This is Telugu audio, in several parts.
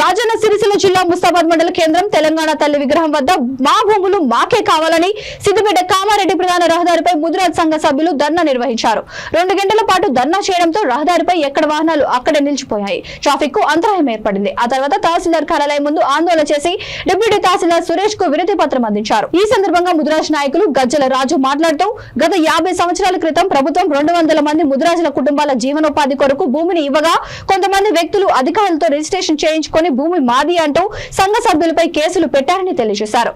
రాజన్న సిరిసిల్ల జిల్లా ముస్తాబాద్ మండల కేంద్రం తెలంగాణ తల్లి విగ్రహం వద్ద మా భూములు మాకే కావాలని సిద్దిపేట కామారెడ్డి ప్రధాన రహదారిపై ముదిరాజ్ సంఘ సభ్యులు ధర్నా నిర్వహించారు. రెండు గంటల పాటు ధర్నా చేయడంతో రహదారిపై ఎక్కడ వాహనాలు అక్కడే నిలిచిపోయాయి. ట్రాఫిక్కు అంతరాయం ఏర్పడింది. ఆ తర్వాత తహసీల్దార్ కార్యాలయం ముందు ఆందోళన చేసి డిప్యూటీ తహసీల్దార్ సురేష్కు వినతి పత్రం అందించారు. ఈ సందర్భంగా ముదిరాజ్ నాయకులు గజ్జల రాజు మాట్లాడుతూ గత యాభై సంవత్సరాల క్రితం ప్రభుత్వం రెండు వందల మంది ముదిరాజుల కుటుంబాల జీవనోపాధి కొరకు భూమిని ఇవ్వగా కొంతమంది వ్యక్తులు అధికారులతో రిజిస్ట్రేషన్ చేయించుకొని భూమి మాది అంటూ సంఘ సభ్యులపై కేసులు పెట్టారని తెలియజేశారు.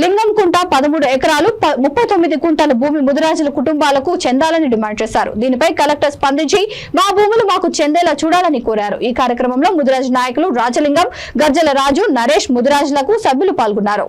లింగంకుంట పదమూడు ఎకరాలు ముప్పై తొమ్మిది కుంటల భూమి ముదిరాజుల కుటుంబాలకు చెందాలని డిమాండ్ చేశారు. దీనిపై కలెక్టర్ స్పందించి మా భూములు మాకు చెందేలా చూడాలని కోరారు. ఈ కార్యక్రమంలో ముదిరాజు నాయకులు రాజలింగం గజ్జల రాజు నరేష్ ముదిరాజులకు సభ్యులు పాల్గొన్నారు.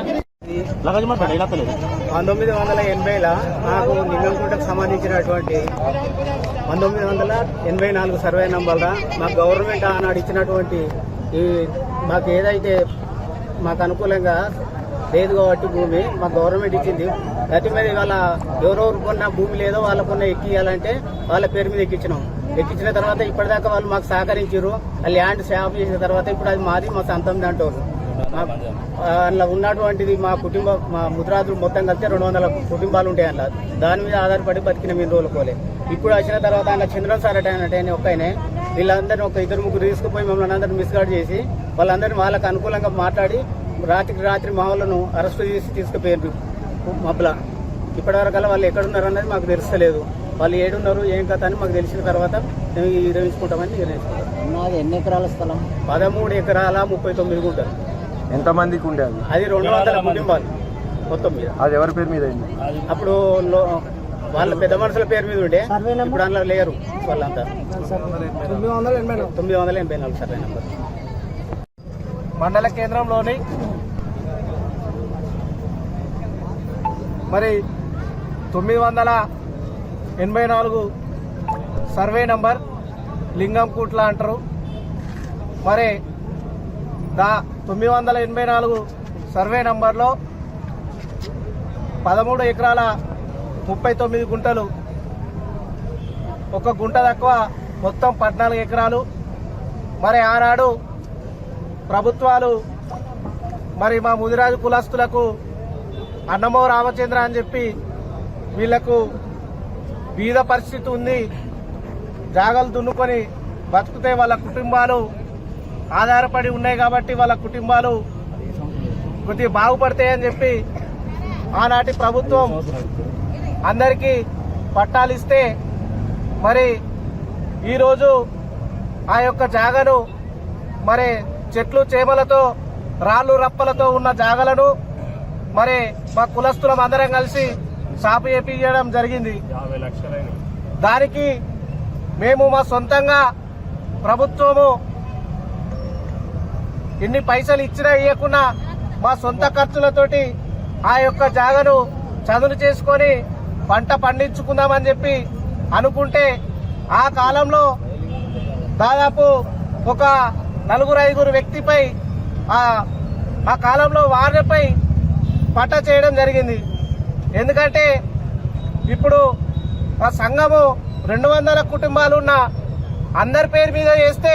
పంతొమ్మిది వందల ఎనభైలో నాకు లింగంకుంటకు సంబంధించినటువంటి పంతొమ్మిది వందల ఎనభై నాలుగు సర్వే నంబర్ల మా గవర్నమెంట్ ఆనాడు ఇచ్చినటువంటి ఈ మాకు ఏదైతే మాకు అనుకూలంగా లేదు కాబట్టి భూమి మా గవర్నమెంట్ ఇచ్చింది. గతి మీద ఇవాళ ఎవరెవరు కొన్న భూమి లేదో వాళ్ళకున్న ఎక్కియాలంటే వాళ్ళ పేరు మీద ఎక్కించినాం. ఎక్కించిన తర్వాత ఇప్పటిదాకా వాళ్ళు మాకు సహకరించారు ఆ ల్యాండ్ సేవ చేసిన తర్వాత ఇప్పుడు అది మాది మా సొంతం అంటారు. అందులో ఉన్నటువంటిది మా కుటుంబ మా ముద్రాదులు మొత్తం కలిస్తే రెండు వందల కుటుంబాలు ఉంటాయి అందులో దాని మీద ఆధారపడి బతికిన మేము రోజులు పోలే. ఇప్పుడు వచ్చిన తర్వాత ఆయన చంద్రన్ సార్ అంటే ఆయన ఒక్కనే వీళ్ళందరినీ ఒక ఇద్దరు ముగ్గురు తీసుకుపోయి మమ్మల్ని అందరిని మిస్గాడ్ చేసి వాళ్ళందరినీ వాళ్ళకి అనుకూలంగా మాట్లాడి రాత్రికి రాత్రి మా వాళ్ళను అరెస్ట్ చేసి తీసుకుపోయారు మబ్బుల. ఇప్పటివరకల్లా వాళ్ళు ఎక్కడున్నారు అన్నది మాకు తెలుస్తలేదు. వాళ్ళు ఏడున్నారు ఏం కథ అని మాకు తెలిసిన తర్వాత మేము నిర్వహించుకుంటామని నిర్ణయించుకుంటాం ఎన్ని ఎకరాల స్థలం? పదమూడు ఎకరాల ముప్పై తొమ్మిది గుంటలు. ఎంతమందికి ఉండే అది? అది రెండు వందల కుటుంబాలు మొత్తం మీద. అది ఎవరి పేరు మీద అయింది? అప్పుడు వాళ్ళ పెద్ద మనుషుల పేరు మీద ఉండే. ఇప్పుడు అందులో లేరు వాళ్ళంతా. తొమ్మిది వందల ఎనభై తొమ్మిది వందల ఎనభై నాలుగు సర్వే నెంబర్ మండల కేంద్రంలోని మరి తొమ్మిది వందల ఎనభై నాలుగు సర్వే నంబర్ లింగంకూట్ల అంటారు. మరి దా తొమ్మిది వందల ఎనభై నాలుగు సర్వే నంబర్లో పదమూడు ఎకరాల ముప్పై తొమ్మిది గుంటలు. ఒక గుంట తక్కువ మొత్తం పద్నాలుగు ఎకరాలు. మరి ఆనాడు ప్రభుత్వాలు మరి మా ముదిరాజు కులస్తులకు అన్నమో రామచంద్ర అని చెప్పి వీళ్ళకు బీద పరిస్థితి ఉంది. జాగలు దున్నుకొని బతుకుతే వాళ్ళ కుటుంబాలు ఆధారపడి ఉన్నాయి కాబట్టి వాళ్ళ కుటుంబాలు కొద్దిగా బాగుపడతాయని చెప్పి ఆనాటి ప్రభుత్వం అందరికీ పట్టాలు ఇస్తే మరి ఈరోజు ఆ యొక్క జాగను మరి చెట్లు చేమలతో రాళ్ళు రప్పలతో ఉన్న జాగలను మరి మా కులస్తులం అందరం కలిసి సాపు చేపించడం జరిగింది. దానికి మేము మా సొంతంగా ప్రభుత్వము ఎన్ని పైసలు ఇచ్చినా ఇవ్వకుండా మా సొంత ఖర్చులతోటి ఆ యొక్క జాగను చదును చేసుకొని పంట పండించుకుందామని చెప్పి అనుకుంటే ఆ కాలంలో దాదాపు ఒక నలుగురు ఐదుగురు వ్యక్తిపై ఆ ఆ కాలంలో వారిపై పట్ట చేయడం జరిగింది. ఎందుకంటే ఇప్పుడు ఆ సంఘము రెండు వందల కుటుంబాలు ఉన్న అందరి పేరు మీద చేస్తే